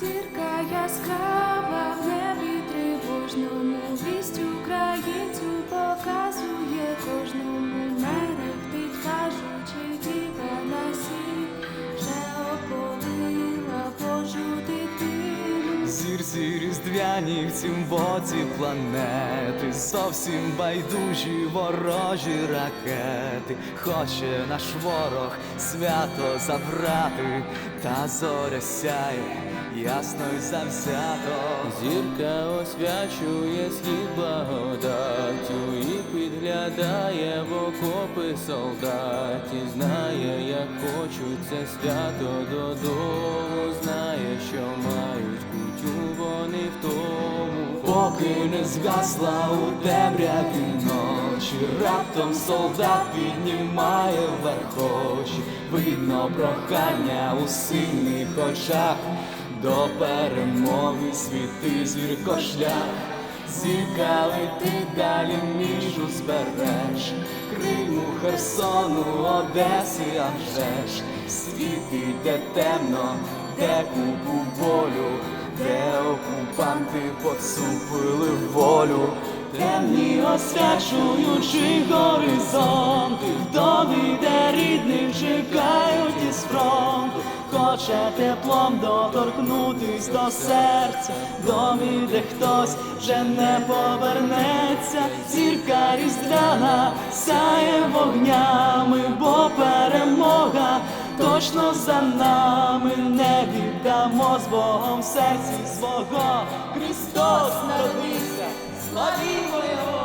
Зірка яскрава в небі тривожному Зірці різдвяні в цім боці планети, зовсім байдужі ворожі ракети, хоче наш ворог свято забрати, та зоря сяє ясно й завзято. Зірка освячує схід благодаттю і підглядає в окопи солдаті, знає, як хочуть це свято. Додому, знає, що мають вони в тому. Поки не згасла у темряві ночі, раптом солдат піднімає вверх очі, видно прохання у сильних очах, до перемоги світи зірко шлях, зірка летить далі між узбереж, Криму, Херсону, Одеси, а вже ж світить, де темно, де купу болю, де окупанти поцупили волю, темні освячуючи горизонти, в домі, де рідних чекають із фронту, хоче теплом доторкнутись до серця, домі, де хтось вже не повернеться, зірка різдвяна сяє точно за нами не віддамо з Богом в серці свого. Христос народився, славімо Його!